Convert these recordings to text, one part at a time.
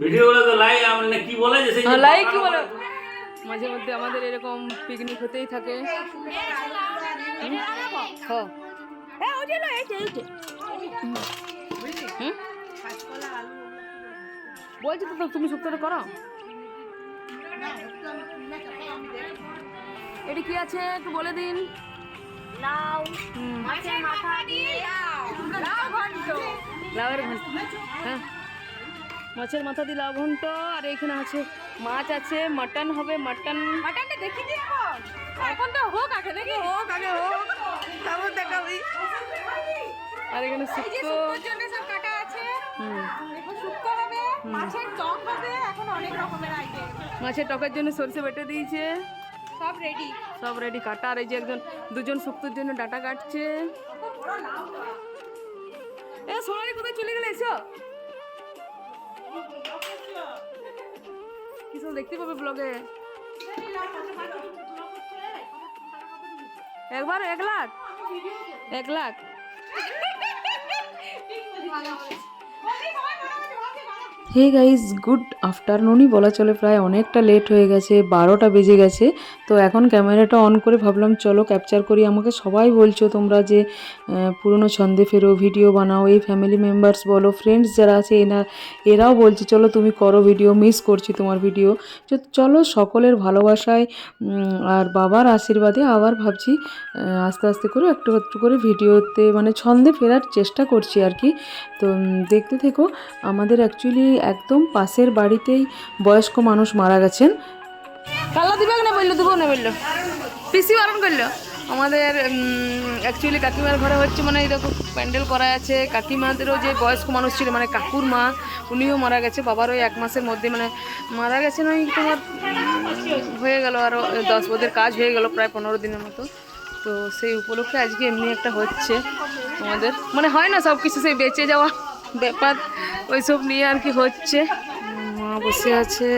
ভিডিওগুলো তো মানে কি বলে যে সেই যে হ্যাঁ, কি বলে? মাঝে মধ্যে আমাদের এরকম পিকনিক হতেই থাকে? হ্যাঁ। হুম? বলছি তো তুমি শুক্তটা করো এটি কি আছে একটু বলে দিন। লাউ। মাছের মাথা দিয়ে। লাউ ঘন্ট লাউয়ের ঘন্ট। হ্যাঁ। মাছের মাথা দিয়ে লাউ ঘন্ট আর এখানে আছে মাছ আছে মাটন হবে মাটন। মাটনটা দেখি দিই এখন তো হোক আগে নাকি হোক আগে হোক। তারপর দেখাবি। আর এখানে শুক্তো। জন্য সব কাটা আছে। হুম। শুক্তো হবে মাছের টক হবে এখন অনেক রকমের আইটেম। মাছের টকের জন্য সরষে বেটে দিয়েছে। সব রেডি সব রেডি কাটা। আর এই যে একজন দুজন শুক্তোর জন্য ডাটা কাটছে। এ সোনালি কোথায় চলে গেলে? এসো। কিছু দেখতে পাবে ব্লগে একবার এক লাখ? এক লাখ? হে গাইজ গুড আফটারনুনই বলা চলে। প্রায় অনেকটা লেট হয়ে গেছে, বারোটা বেজে গেছে। তো এখন ক্যামেরাটা অন করে ভাবলাম, চলো ক্যাপচার করি। আমাকে সবাই বলছো তোমরা যে পুরনো ছন্দে ফেরো ভিডিও বানাও, এই ফ্যামিলি মেম্বার্স বলো ফ্রেন্ডস যারা আছে, এনা, এরাও বলছে, চলো তুমি করো ভিডিও মিস করছি তোমার ভিডিও তো চলো সকলের ভালোবাসায় আর বাবার আশীর্বাদে আবার ভাবছি আস্তে আস্তে করে একটু একটু করে ভিডিওতে মানে ছন্দে ফেরার চেষ্টা করছি আর কি। তো দেখতে থেকো, আমাদের অ্যাকচুয়ালি একদম পাশের বাড়িতেই বয়স্ক মানুষ মারা গেছেন। দিবে না না আমাদের অ্যাকচুয়ালি কাকিমার ঘরে হচ্ছে মানে এরকম প্যান্ডেল করা আছে। কাকিমাদেরও যে বয়স্ক মানুষ ছিল মানে কাকুর মা, উনিও মারা গেছে। বাবারও এক মাসের মধ্যে মানে মারা গেছে নয় তোমার হয়ে গেল আরও দশ বছরের কাজ হয়ে গেল প্রায় পনেরো দিনের মতো। তো সেই উপলক্ষে আজকে এমনি একটা হচ্ছে আমাদের। মানে হয় না সব কিছু সেই বেঁচে যাওয়া ব্যাপার। ওইসব নিয়ে আর কি হচ্ছে। মা বসে আছে।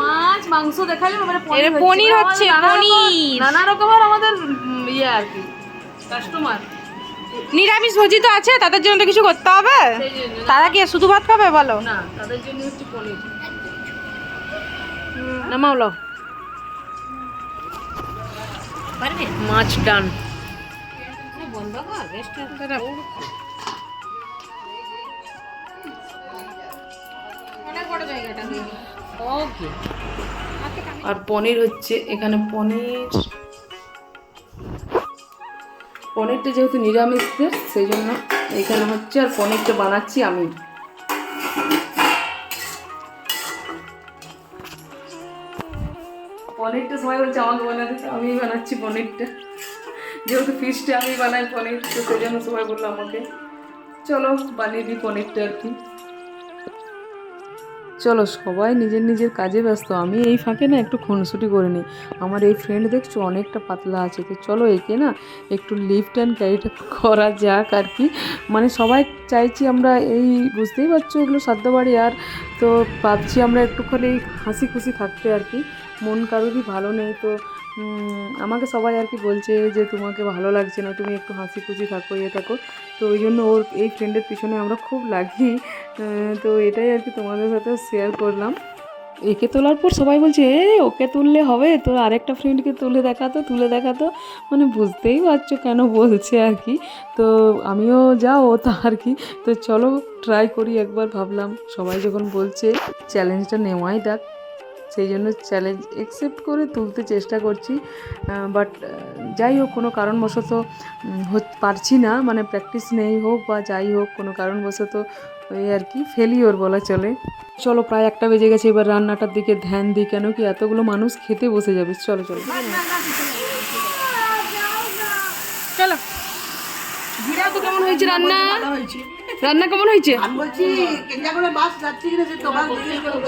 মাছ মাংস দেখালে পনির হচ্ছে, পনির। নানা রকমের আমাদের ইয়ে আর কি কাস্টমার নিরামিষ ভোজি তো আছে তাদের জন্য তো কিছু করতে হবে। তারা কি শুধু ভাত খাবে বলো? না তাদের জন্য হচ্ছে পনির। নামাও। মাছ ডান। আর পনির হচ্ছে এখানে পনির। পনিরটা যেহেতু নিরামিষদের সেই জন্য এখানে হচ্ছে আর পনিরটা বানাচ্ছি আমি। পনিরটা সময় বলছে, আমাকে বানাতে আমি বানাচ্ছি পনিরটা। যেহেতু ফিশটা আমি বানাই পনির, তো সেই জন্য সবাই বলল আমাকে। চলো, বানিয়ে দিই পনিরটা আর কি। চলো, সবাই নিজের নিজের কাজে ব্যস্ত। আমি এই ফাঁকে না একটু খুনসুটি করে নিই। আমার এই ফ্রেন্ড দেখছ, অনেকটা পাতলা আছে। তো চলো একে না একটু লিফট অ্যান্ড ক্যারিটা করা যাক আর কি। মানে সবাই চাইছি আমরা এই, বুঝতেই পারছ এগুলো সাদ্য বাড়ি আর। তো ভাবছি আমরা একটুখানি হাসি খুশি থাকতে আর কি। মন কারোরই ভালো নেই, তো আমাকে সবাই আর কি বলছে যে তোমাকে ভালো লাগছে না, তুমি একটু হাসি খুশি থাকো ইয়ে থাকো। তো ওই জন্য ওর এই ফ্রেন্ডের পিছনে আমরা খুব লাগি তো এটাই আর কি তোমাদের সাথে শেয়ার করলাম। একে তোলার পর সবাই বলছে, এ, ওকে তুললে হবে, তোর আরেকটা ফ্রেন্ডকে তুলে দেখাতো তুলে দেখাতো। মানে বুঝতেই পারছ কেন বলছে আর কি। তো আমিও যাও তা আর কি। তো চলো ট্রাই করি একবার, ভাবলাম সবাই যখন বলছে চ্যালেঞ্জটা নেওয়াই দেখ সেই জন্য চ্যালেঞ্জ অ্যাকসেপ্ট করে তুলতে চেষ্টা করছি বাট যাই হোক কোনো কারণবশত হত- পারছি না মানে প্র্যাকটিস নেই হোক বা যাই হোক কোনো কারণবশত ওই আর কি ফেলিওর বলা চলে। চলো প্রায় একটা বেজে গেছে এবার রান্নাটার দিকে ধ্যান দিই কেন কি এতগুলো মানুষ খেতে বসে যাবে। চলো চলো। চলো। তো কেমন হয়েছে রান্না? রান্না কেমন হয়েছে আমি বলছি বাস যাচ্ছে কিনা সে দোকান জিজ্ঞেস করে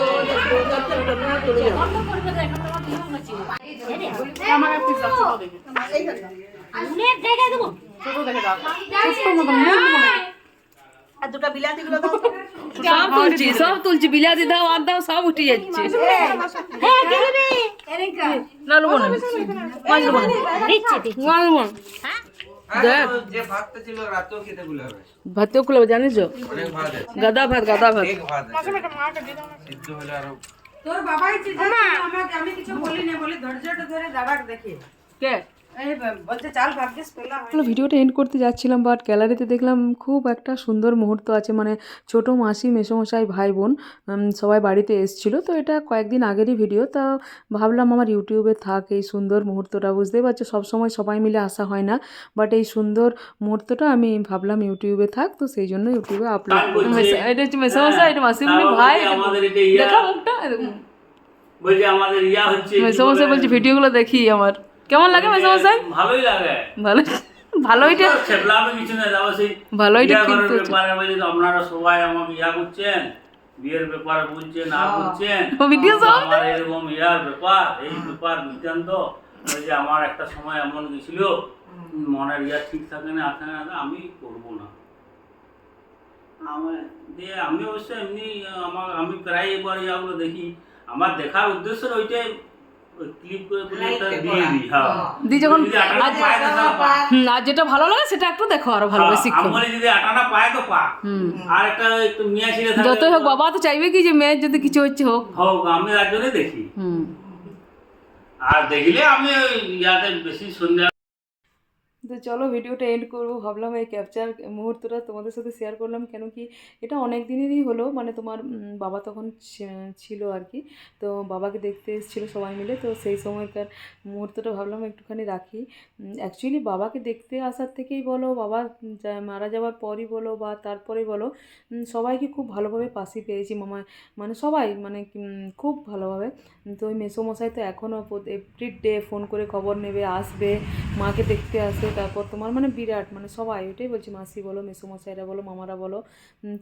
আর দুটো বিলাতি গুলো দাও সব তুলছি সব তুলছি বিলাতি দাও আর দাও সব উঠে যাচ্ছে না নেব না মাছ নেব না মাছ নেব না। দেখ যে ভাতটা ছিল রাতেও খেতে ভুলে হবে ভাতেও খুলে জানিস তো? অনেক ভাত আছে গাদা ভাত গাদা ভাত অনেক ভাত আছে সিদ্ধ হলে আরও তোর বাবাই চিন্তা আমাকে আমি কিছু বলি না বলে ধৈর্যটা ধরে দাদাকে দেখি কে ভিডিওটা এন্ড করতে যাচ্ছিলাম বাট গ্যালারিতে দেখলাম খুব একটা সুন্দর মুহূর্ত আছে মানে ছোট মাসি মেসোমশাই ভাই বোন সবাই বাড়িতে এসেছিল তো এটা কয়েকদিন আগেরই ভিডিও তা ভাবলাম আমার ইউটিউবে থাক এই সুন্দর মুহূর্তটা বুঝতেই পারছ সবসময় সবাই মিলে আসা হয় না বাট এই সুন্দর মুহূর্তটা আমি ভাবলাম ইউটিউবে থাক তো সেই জন্য ইউটিউবে আপলোড বলছে। এটা হচ্ছে মেসোমশাই এটা মাসিমণি ভাই বলছে আমাদের ইয়া। দেখা মুখটা এরকম। আমাদের ইয়া হচ্ছে মেসোমশাই বলে? বলছে ভিডিওগুলো দেখি আমার কেমন লাগে মেসোমশাই ভালোই লাগে। ভালো ভালোইটা কিছু না সেই ভালোইটা কিন্তু ব্যাপারে বলছে তো আপনারা সবাই আমাকে ইয়া করছেন বিয়ের ব্যাপারে বলছেন না বলছেন। ভিডিও সব আমার এরকম ইয়ার ব্যাপার এই ব্যাপার তো ওই যে আমার একটা সময় এমন গেছিল মনের ইয়া ঠিক থাকে না থাকে না আমি করব না। আমার দিয়ে আমি অবশ্য এমনি আমার আমি প্রায় এবার ইয়াগুলো দেখি। আমার দেখার উদ্দেশ্য ওইটাই হ্যাঁ। হুম, আর যেটা ভালো লাগে সেটা একটু দেখো আরও ভালো হ্যাঁ, আমি বলি যদি আটানা পায় তো পা। হুম। আর একটা একটু মিয়া ছেলে থাকে যতই হোক বাবা তো চাইবে কি যে মেয়ের যদি কিছু হচ্ছে হোক। হোক আমি তার জন্য দেখি। হুম। আর দেখলে আমি ইয়াতে বেশি সন্ধ্যা তো চলো ভিডিওটা এন্ড করব। ভাবলাম এই ক্যাপচার মুহূর্তটা তোমাদের সাথে শেয়ার করলাম। কেন কি এটা অনেক দিনেরই হলো। মানে তোমার বাবা তখন ছিল আর কি। তো বাবাকে দেখতে এসেছিল সবাই মিলে। তো সেই সময়কার মুহূর্তটা ভাবলাম একটুখানি রাখি। অ্যাকচুয়ালি বাবাকে দেখতে আসার থেকেই বলো, বাবা মারা যাওয়ার পরই বলো বা তারপরেই বলো সবাইকে খুব ভালোভাবে পাশে পেয়েছি। মামা মানে সবাই মানে খুব ভালোভাবে। তো ওই মেসোমশাই তো এখনও এভরি ডে ফোন করে খবর নেবে, আসবে, মাকে দেখতে আসে তারপর তোমার মানে বিরাট মানে সবাই ওইটাই বলছি মাসি বলো, মেসোমশাইরা বলো, মামারা বলো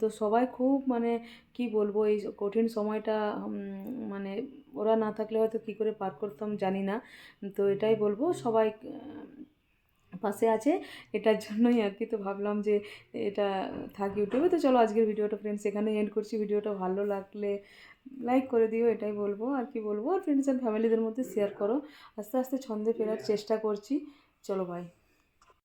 তো সবাই খুব মানে কি বলব, এই কঠিন সময়টা মানে ওরা না থাকলে হয়তো কী করে পার করতাম জানি না, তো এটাই বলব, সবাই পাশে আছে, এটার জন্যই আর কি তো ভাবলাম যে এটা থাক ইউটিউবে তো চলো আজকের ভিডিওটা ফ্রেন্ডস এখানে এন্ড করছি, ভিডিওটা ভালো লাগলে লাইক করে দিও, এটাই বলব, আর কি বলব, আর ফ্রেন্ডস অ্যান্ড ফ্যামিলিদের মধ্যে শেয়ার করো, আস্তে আস্তে ছন্দে ফেরার চেষ্টা করছি, চলো বাই